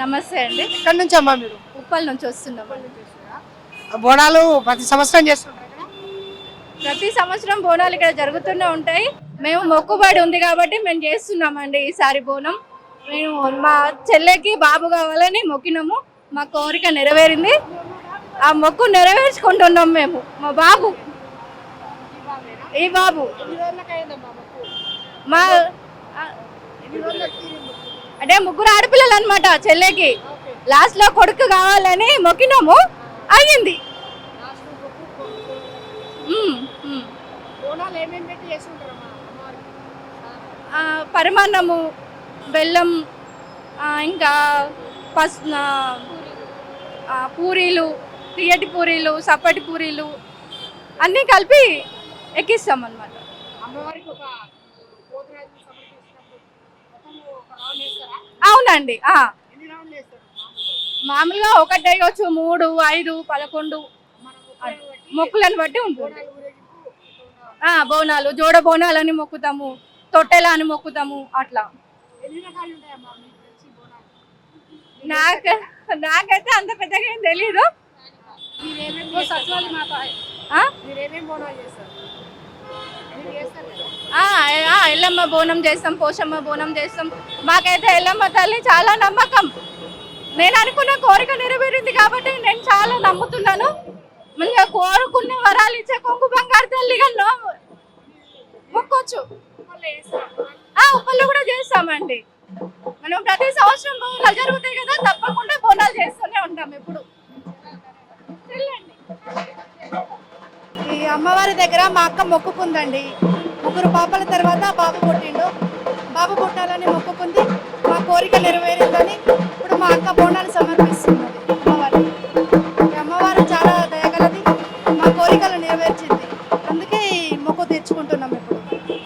నమస్తే అండి. ఎక్కడి నుంచి అమ్మా మీరు? ఉప్పల్ నుంచి వస్తున్నామండి బోనాలు ప్రతి సంవత్సరం చేస్తుంటారు? ప్రతి సంవత్సరం బోనాలు ఇక్కడ జరుగుతూనే ఉంటాయి. మేము మొక్కుబడి ఉంది కాబట్టి మేము చేస్తున్నామండి ఈసారి బోనం. మేము మా చెల్లెకి బాబు కావాలని మొక్కినాము. మా కోరిక నెరవేరింది. ఆ మొక్కు నెరవేర్చుకుంటున్నాం మేము. మా బాబు. ఈ బాబు. మా ఆ, అంటే ముగ్గురు ఆడపిల్లలు అనమాట చెల్లెకి. లాస్ట్లో కొడుకు కావాలని మొక్కినాము. అయ్యింది. ఉమ్, ఏమేమి పెట్టి పరమాన్నము బెల్లం ఇంకా పస్ పూరీలు తీయటి పూరీలు సప్పటి పూరీలు అన్నీ కలిపి ఎక్కిస్తాం అనమాట అమ్మవారికి ఒక అవునండి. మామూలుగా ఒకటి అయ్యొచ్చు మూడు ఐదు పదకొండు. మొక్కలను బట్టి ఉంటుంది. బోనాలు ఆ, బోనాలు జోడ బోనాలని మొక్కుతాము తొట్టెల అని మొక్కుతాము అట్లా. నాకు నాకైతే అంత పెద్దగా ఏం తెలీదు మీరేమేమి సచివాలయ మాత ఆ? మీరేమేమి బోనాలు చేస్తారు మీరు చేస్తారు కదా ఆ, ఆ, ఎల్లమ్మ బోనం చేస్తాం పోషమ్మ బోనం చేస్తాం. మాకైతే ఎల్లమ్మ తల్లి చాలా నమ్మకం. నేను అనుకున్న కోరిక నెరవేరింది కాబట్టి నేను చాలా నమ్ముతున్నాను. మంచిగా కోరుకున్న వరాలు ఇచ్చే కొంగు బంగారు తల్లిగా మొక్కొచ్చు. ఉప్పల్లో కూడా చేస్తామండి. మనం ప్రతి సంవత్సరం బోనాలు జరుగుతాయి కదా తప్పకుండా బోనాలు చేస్తూనే ఉంటాం ఎప్పుడు. ఈ అమ్మవారి దగ్గర మా అక్క మొక్కుకుందండి. ముగ్గురు పాపల తర్వాత బాబు పుట్టిండు. బాబు పుట్టాలని మొక్కుకుంది. మా కోరిక నెరవేరిందని ఇప్పుడు మా అక్క బోనాలు సమర్పిస్తున్నది అమ్మవారికి. అమ్మవారు చాలా దయగలది. మా కోరికలు నెరవేర్చింది.